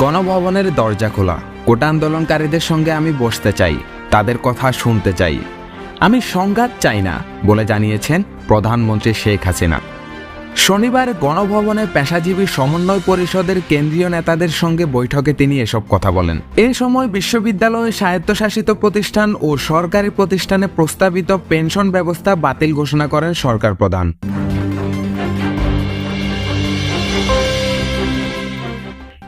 গণভবনের দরজা খোলা। কোটা আন্দোলনকারীদের সঙ্গে আমি বসতে চাই, তাদের কথা শুনতে চাই। আমি সংঘাত চাই না, বলে জানিয়েছেন প্রধানমন্ত্রী শেখ হাসিনা। শনিবার গণভবনে পেশাজীবী সমন্বয় পরিষদের কেন্দ্রীয় নেতাদের সঙ্গে বৈঠকে তিনি এসব কথা বলেন। এ সময় বিশ্ববিদ্যালয়ে স্বায়ত্তশাসিত প্রতিষ্ঠান ও সরকারি প্রতিষ্ঠানে প্রস্তাবিত পেনশন ব্যবস্থা বাতিল ঘোষণা করেন সরকার প্রধান।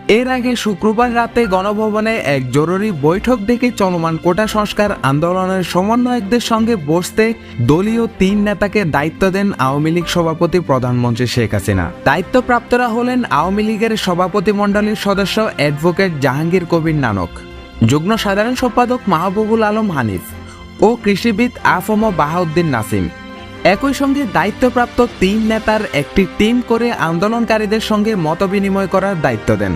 এর আগে শুক্রবার রাতে গণভবনে এক জরুরি বৈঠক ডেকে চলমান কোটা সংস্কার আন্দোলনের সমন্বয়কদের সঙ্গে বসতে দলীয় তিন নেতাকে দায়িত্ব দেন আওয়ামী লীগ সভাপতি প্রধানমন্ত্রী শেখ হাসিনা। দায়িত্বপ্রাপ্তরা হলেন আওয়ামী লীগের সভাপতি মণ্ডলীর সদস্য অ্যাডভোকেট জাহাঙ্গীর কবির নানক, যুগ্ম সাধারণ সম্পাদক মাহবুবুল আলম হানিফ ও কৃষিবিদ আফম বাহাউদ্দিন নাসিম। একই সঙ্গে দায়িত্বপ্রাপ্ত তিন নেতার একটি টিম করে আন্দোলনকারীদের সঙ্গে মতবিনিময় করার দায়িত্ব দেন।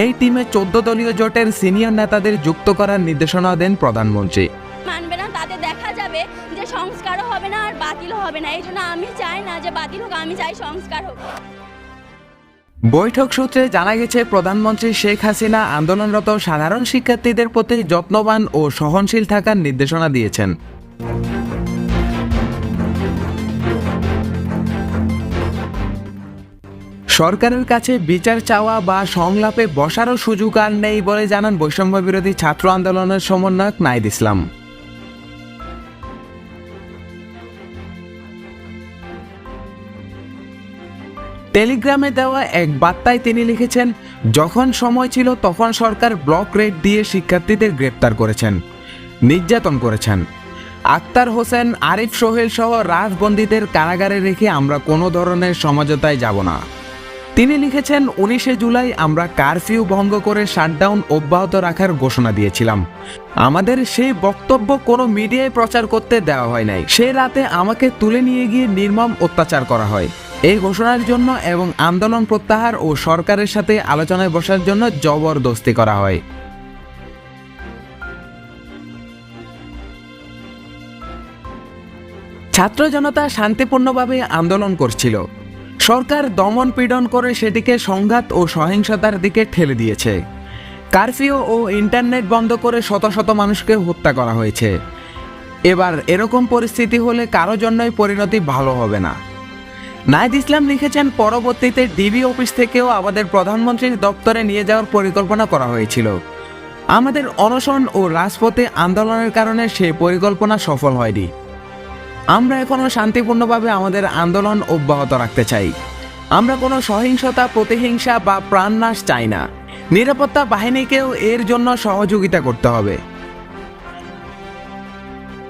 এই টিমে চোদ্দ দলীয় জোটের সিনিয়র নেতাদের যুক্ত করার নির্দেশনা দেন প্রধানমন্ত্রী। মানবে না তাতে দেখা যাবে যে সংস্কারও হবে না আর বাতিলও হবে না। এই জন্য আমি চাই না যে বাতিল হোক আমি চাই সংস্কার হোক। বৈঠক সূত্রে জানা গেছে প্রধানমন্ত্রী শেখ হাসিনা আন্দোলনরত সাধারণ শিক্ষার্থীদের প্রতি যত্নবান ও সহনশীল থাকার নির্দেশনা দিয়েছেন। সরকারের কাছে বিচার চাওয়া বা সংলাপে বসারও সুযোগ আর নেই বলে জানান বৈষম্য বিরোধী ছাত্র আন্দোলনের সমন্বয়ক নাইদ ইসলাম। টেলিগ্রামে দেওয়া এক বার্তায় তিনি লিখেছেন, যখন সময় ছিল তখন সরকার ব্লক রেড দিয়ে শিক্ষার্থীদের গ্রেপ্তার করেছেন, নির্যাতন করেছেন। আক্তার হোসেন, আরিফ সোহেল সহ রাজবন্দীদের কারাগারে রেখে আমরা কোনো ধরনের সমঝোতায় যাব না। তিনি লিখেছেন, উনিশে জুলাই আমরা কারফিউ ভঙ্গ করে শাটডাউন অব্যাহত রাখার ঘোষণা দিয়েছিলাম। আমাদের সেই বক্তব্য কোনো মিডিয়ায় প্রচার করতে দেওয়া হয় নাই। সে রাতে আমাকে তুলে নিয়ে গিয়ে নির্মম অত্যাচার করা হয়। এই ঘোষণার জন্য এবং আন্দোলন প্রত্যাহার ও সরকারের সাথে আলোচনায় বসার জন্য জবরদস্তি করা হয়। ছাত্র জনতা শান্তিপূর্ণভাবে আন্দোলন করছিল। সরকার দমন পীড়ন করে সেটিকে সংঘাত ও সহিংসতার দিকে ঠেলে দিয়েছে। কারফিউ ও ইন্টারনেট বন্ধ করে শত শত মানুষকে হত্যা করা হয়েছে। এবার এরকম পরিস্থিতি হলে কারও জন্যই পরিণতি ভালো হবে না। নাইদ ইসলাম লিখেছেন, পরবর্তীতে ডিবি অফিস থেকেও আমাদের প্রধানমন্ত্রীর দপ্তরে নিয়ে যাওয়ার পরিকল্পনা করা হয়েছিল। আমাদের অনশন ও রাজপথে আন্দোলনের কারণে সেই পরিকল্পনা সফল হয়নি। আমরা এখনও শান্তিপূর্ণভাবে আমাদের আন্দোলন অব্যাহত রাখতে চাই। আমরা কোনো সহিংসতা, প্রতিহিংসা বা প্রাণনাশ চাই না। নিরাপত্তা বাহিনীকেও এর জন্য সহযোগিতা করতে হবে।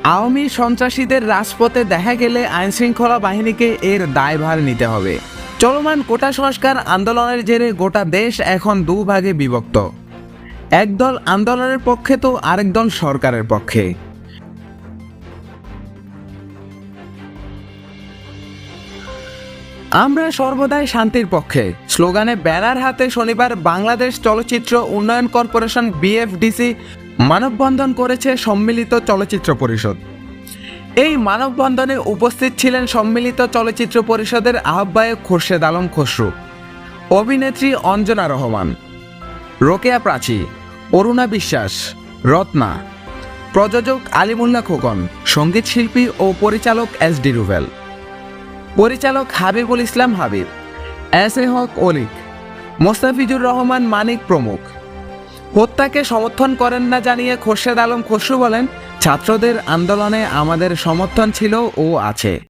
আওয়ামী সন্ত্রাসীদের রাজপথে দেখা গেলে আইনশৃঙ্খলা বাহিনীকে এর দায়ভার নিতে হবে। চলমান কোটা সংস্কার আন্দোলনের জেরে গোটা দেশ এখন দুভাগে বিভক্ত। একদল আন্দোলনের পক্ষে তো আরেক দল সরকারের পক্ষে। আমরা সর্বদাই শান্তির পক্ষে। স্লোগানে ব্যানার হাতে শনিবার বাংলাদেশ চলচ্চিত্র উন্নয়ন কর্পোরেশন বিএফডিসি মানববন্ধন করেছে সম্মিলিত চলচ্চিত্র পরিষদ। এই মানববন্ধনে উপস্থিত ছিলেন সম্মিলিত চলচ্চিত্র পরিষদের আহ্বায়ক খোরশেদ আলম খসরু, অভিনেত্রী অঞ্জনা রহমান, রোকেয়া প্রাচী, অরুণা বিশ্বাস, রত্না, প্রযোজক আলিমুল্লাহ খোকন, সংগীত শিল্পী ও পরিচালক এস ডি রুভেল পরিচালক হাবিবুল ইসলাম হাবিব, এস এ হক অলিক, মোস্তাফিজুর রহমান মানিক প্রমুখ। হত্যাকে সমর্থন করেন না জানিয়ে খোরশেদ আলম খসরু বলেন, ছাত্রদের আন্দোলনে আমাদের সমর্থন ছিল ও আছে।